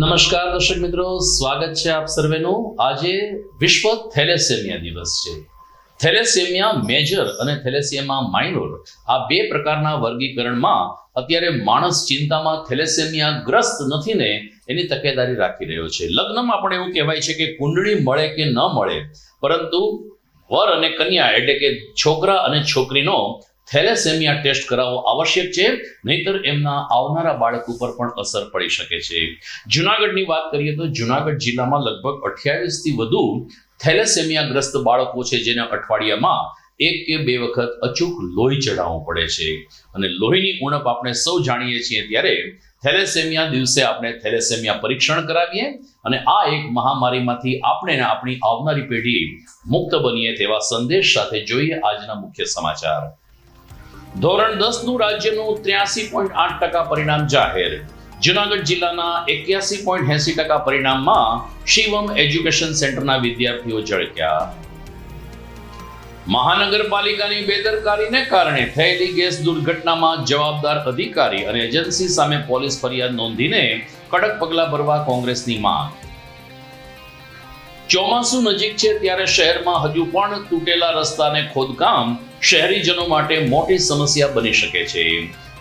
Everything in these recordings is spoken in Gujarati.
નમસ્કાર દર્શક મિત્રો, સ્વાગત છે આપ સર્વેનું. આજે વિશ્વ થેલેસેમિયા દિવસ છે. થેલેસેમિયા મેજર અને થેલેસેમિયા માઇનોર આ બે પ્રકારના વર્ગીકરણમાં અત્યારે માણસ ચિંતામાં થેલેસેમિયા ગ્રસ્ત નથી ને એની તકેદારી રાખી રહ્યો છે. લગ્નમાં પણ એવું કહેવાય છે કે કુંડળી મળે કે ન મળે, પરંતુ વર અને કન્યા એટલે કે છોકરા અને છોકરીનો થેલેસેમિયા ટેસ્ટ કરાવવો આવશ્યક છે, નહીતર એમના આવનારા બાળક ઉપર પણ અસર પડી શકે છે. જુનાગઢની વાત કરીએ તો જુનાગઢ જિલ્લામાં લગભગ અઠ્યાવીસથી વધુ થેલેસેમિયાગ્રસ્ત બાળકો છે, જેને અઠવાડિયામાં એક કે બે વખત અચૂક લોહી ચડાવવું પડે છે. અને લોહીની ઉણપ આપણે સૌ જાણીએ છીએ ત્યારે થેલેસેમિયા દિવસે આપણે થેલેસેમિયા પરીક્ષણ કરાવીએ અને આ એક મહામારીમાંથી આપણે આપણી આવનારી પેઢી મુક્ત બનીએ તેવા સંદેશ સાથે જોઈએ આજના મુખ્ય સમાચાર. ધોરણ દસનું રાજ્યનું ત્ર્યાસી પોઈન્ટ આઠ ટકા પરિણામ જાહેર. જુનાગઢ જિલ્લાના એક્યાસી પોઈન્ટ એસી ટકા પરિણામમાં શિવમ એજ્યુકેશન સેન્ટરના વિદ્યાર્થીઓ ઝળક્યા મહાનગરપાલિકાની બેદરકારીને કારણે થયેલી ગેસ દુર્ઘટનામાં જવાબદાર અધિકારી અને એજન્સી સામે પોલીસ ફરિયાદ નોંધીને કડક પગલાં ભરવા કોંગ્રેસની માંગ. ચોમાસું નજીક છે ત્યારે શહેરમાં હજુ પણ તૂટેલા રસ્તાને ખોદકામ શહેરીજનો માટે મોટી સમસ્યા બની શકે છે.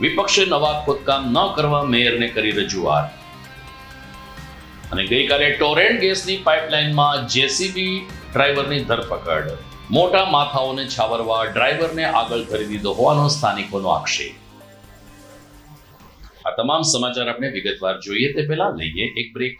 વિપક્ષે નવા ખોદકામ ન કરવા મેયરને કરી રજૂઆત. અને ગઈકાલે ટોરેન્ટ ગેસની પાઇપલાઇનમાં જેસીબી ડ્રાઈવરની ધરપકડ. મોટા માથાઓને છાવરવા ડ્રાઈવરને આગળ ધરી દીધો હોવાનો સ્થાનિકોનો આક્ષેપ. આ તમામ સમાચાર આપણે વિગતવાર જોઈએ તે પહેલા લઈએ એક બ્રેક.